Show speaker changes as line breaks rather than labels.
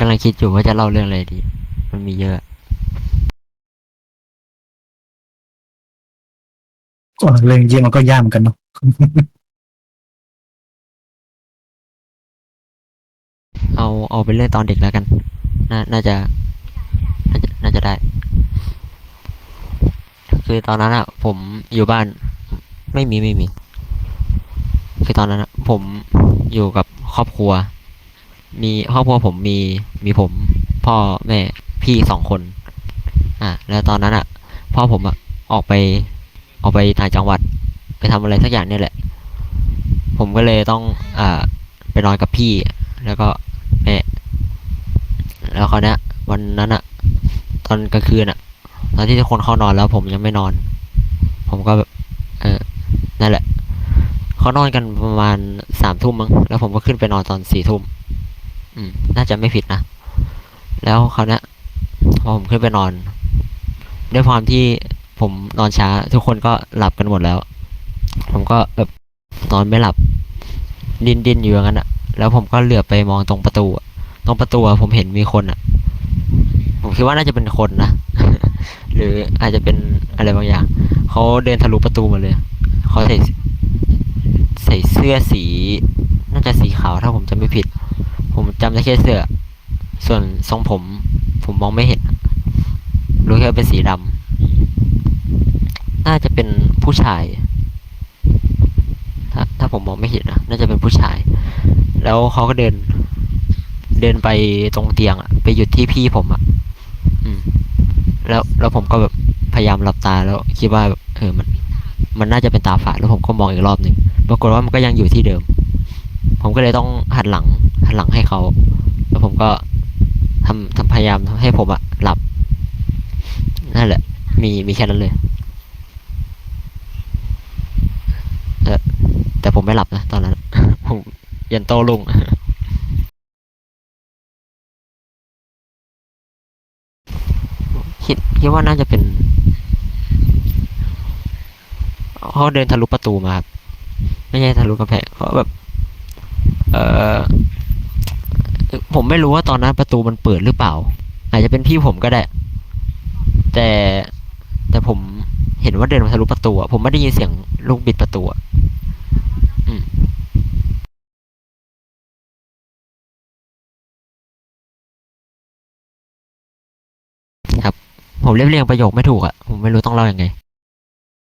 กำลังคิดอยู่ว่าจะเล่าเรื่องอะไรดี มันมีเยอะ
ก็เรื่องจริงมันก็ยากเหมือนกันเนาะ
เอาเอาเป็นเรื่องตอนเด็กแล้วกันน่าน่าจะน่าจะน่าจะได้ คือตอนนั้นอะผมอยู่บ้าน ไม่มีไม่มี คือตอนนั้นอะผมอยู่กับครอบครัว มีครอบครัวผมมีมีผมพ่อแม่พี่สองคน อะแล้วตอนนั้นอะพ่อผมอะออกไปออกไปต่างจังหวัด ไปทำอะไรสักอย่างเนี่ยแหละ ผมก็เลยต้องอ่าไปนอนกับพี่ แล้วก็แม่แล้วคราวเนี้ยวันนั้นอะ ตอนกลางคืนอะ ตอนที่ทุกคนเข้านอนแล้ว ผมยังไม่นอน ผมก็เออนั่นแหละเขานอนกันประมาณสามทุ่มมั้งแล้วผมก็ขึ้นไปนอนตอนสี่ทุ่ม อืม น่าจะไม่ผิดนะ แล้วคราวเนี้ยพอผมขึ้นไปนอน ด้วยความที่ผมนอนช้า ทุกคนก็หลับกันหมดแล้ว ผมก็แบบนอนไม่หลับ ดินดินอยู่อย่างนั้นอะแล้วผมก็เหลือบไปมองตรงประตู ตรงประตูผมเห็นมีคนอะผมคิดว่าน่าจะเป็นคนนะ หรืออาจจะเป็นอะไรบางอย่าง เขาเดินทะลุประตูมาเลย เขาใส่ใส่เสื้อสี น่าจะสีขาวถ้าผมจำไม่ผิด จำได้แค่เสื้อ ส่วนทรงผม ผมมองไม่เห็น รู้แค่าเป็นสีดำน่าจะเป็นผู้ชาย ถ้าถ้าผมมองไม่เห็นนะน่าจะเป็นผู้ชาย แล้วเขาก็เดิน เดินไปตรงเตียงอะไปหยุดที่พี่ผมอะอืม แล้วแล้วผมก็แบบพยายามหลับตาแล้วคิดว่าเออมัน มันน่าจะเป็นตาฝาดแล้วผมก็มองอีกรอบหนึ่งปรากฏว่ามันก็ยังอยู่ที่เดิม ผมก็เลยต้องหันหลัง หลังให้เขา แล้วผมก็ทำทำพยายามทำให้ผมอะหลับ นั่นแหละ มีมีแค่นั้นเลยแต่แต่ผมไม่หลับนะตอนนั้น ผมยันโตลุงคิดคิดว่าน่าจะเป็นเขาเดินทะลุประตูมาครับ ไม่ใช่ทะลุกำแพงเขาแบบ เออ ผมไม่รู้ว่าตอนนั้นประตูมันเปิดหรือเปล่า อาจจะเป็นพี่ผมก็ได้ แต่แต่ผมเห็นว่าเดินมาทะลุประตูอะผมไม่ได้ยินเสียงลูกบิดประตูอะครับ ผมเรียบเรียงประโยคไม่ถูกอะผมไม่รู้ต้องเล่ายังไง